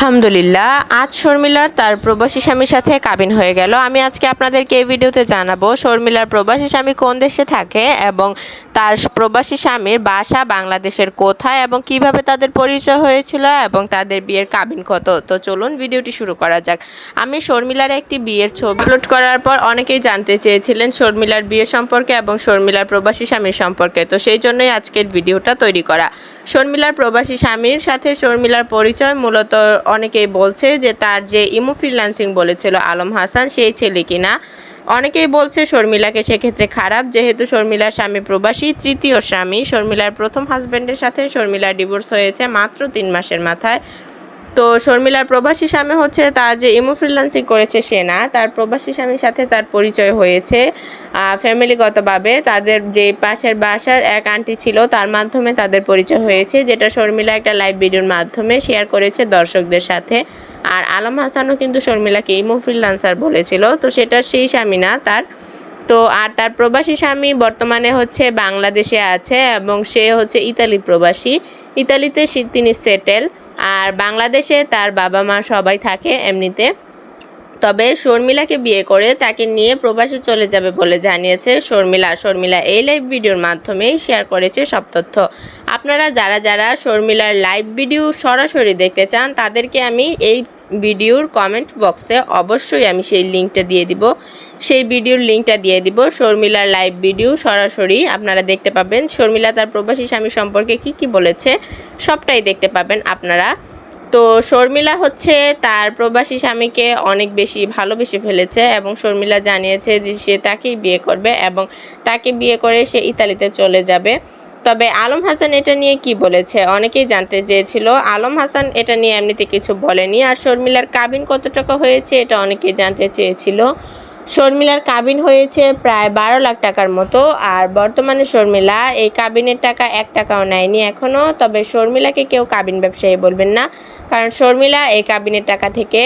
আলহামদুলিল্লাহ, আজ শর্মিলার তার প্রবাসী স্বামীর সাথে কাবিন হয়ে গেল। আমি আজকে আপনাদেরকে এই ভিডিওতে জানাব শর্মিলার প্রবাসী স্বামী কোন দেশে থাকে এবং তার প্রবাসী স্বামীর বাসা বাংলাদেশের কোথায় এবং কীভাবে তাদের পরিচয় হয়েছিল এবং তাদের বিয়ের কাবিন কত। তো চলুন ভিডিওটি শুরু করা যাক। আমি শর্মিলার একটি বিয়ের ছবি আপলোড করার পর অনেকেই জানতে চেয়েছিলেন শর্মিলার বিয়ে সম্পর্কে এবং শর্মিলার প্রবাসী স্বামীর সম্পর্কে। তো সেই জন্যই আজকের ভিডিওটা তৈরি করা। শর্মিলার প্রবাসী স্বামীর সাথে শর্মিলার পরিচয় মূলত অনেকেই বলছে যে তার যে ইমো ফ্রিল্যান্সিং বলেছিল আলম হাসান, সেই ছেলে কিনা। অনেকেই বলছে শর্মিলাকে সেক্ষেত্রে খারাপ, যেহেতু শর্মিলার স্বামী প্রবাসী, তৃতীয় স্বামী। শর্মিলার প্রথম হাজব্যান্ডের সাথে শর্মিলার ডিভোর্স হয়েছে মাত্র তিন মাসের মাথায়। তো শর্মিলার প্রবাসী স্বামী হচ্ছে তার যে ইমো ফ্রিল্যান্সিং করেছে সে না, তার প্রবাসী স্বামীর সাথে তার পরিচয় হয়েছে। ফ্যামিলিগতভাবে তাদের যে পাশের বাসার এক আন্টি ছিল, তার মাধ্যমে তাদের পরিচয় হয়েছে, যেটা শর্মিলা একটা লাইভ ভিডিওর মাধ্যমে শেয়ার করেছে দর্শকদের সাথে। আর আলম হাসানও কিন্তু শর্মিলাকে ইমো ফ্রিল্যান্সার বলেছিল, তো সেটা সেই স্বামী না তার। তো আর তার প্রবাসী স্বামী বর্তমানে হচ্ছে বাংলাদেশে আছে এবং সে হচ্ছে ইতালি প্রবাসী। ইতালিতে তিনি সেটেল আর বাংলাদেশে তার বাবা মা সবাই থাকে এমনিতে। তবে শর্মিলাকে বিয়ে করে তাকে নিয়ে প্রবাসে চলে যাবে বলে জানিয়েছে শর্মিলা। শর্মিলা এই লাইভ ভিডিওর মাধ্যমেই শেয়ার করেছে সব তথ্য। আপনারা যারা যারা শর্মিলার লাইভ ভিডিও সরাসরি দেখতে চান, তাদেরকে আমি এই ভিডিওর কমেন্ট বক্সে অবশ্যই আমি সেই লিঙ্কটা দিয়ে দিব। সেই ভিডিওর লিঙ্কটা দিয়ে দিব। শর্মিলার লাইভ ভিডিও সরাসরি আপনারা দেখতে পাবেন। শর্মিলা তার প্রবাসী স্বামী সম্পর্কে কি কি বলেছে, সবটাই দেখতে পাবেন আপনারা। তো শর্মিলা হচ্ছে তার প্রবাসী স্বামীকে অনেক বেশি ভালোবেসে ফেলেছে এবং শর্মিলা জানিয়েছে যে সে তাকেই বিয়ে করবে এবং তাকে বিয়ে করে সে ইতালিতে চলে যাবে। তবে আলম হাসান এটা নিয়ে কি বলেছে? অনেকেই জানতে চেয়েছিল। আলম হাসান এটা নিয়ে এমনিতে কিছু বলেনি। আর শর্মিলার কাবিন কত টাকা হয়েছে এটা অনেকেই জানতে চেয়েছিল। শর্মিলার কাবিন হয়েছে প্রায় বারো লাখ টাকার মতো, আর বর্তমানে শর্মিলা এই কাবিনের টাকা এক টাকাও নেয়নি এখনও তবে শর্মিলাকে কেউ কাবিন ব্যবসায়ী বলবেন না, কারণ শর্মিলা এই কাবিনের টাকা থেকে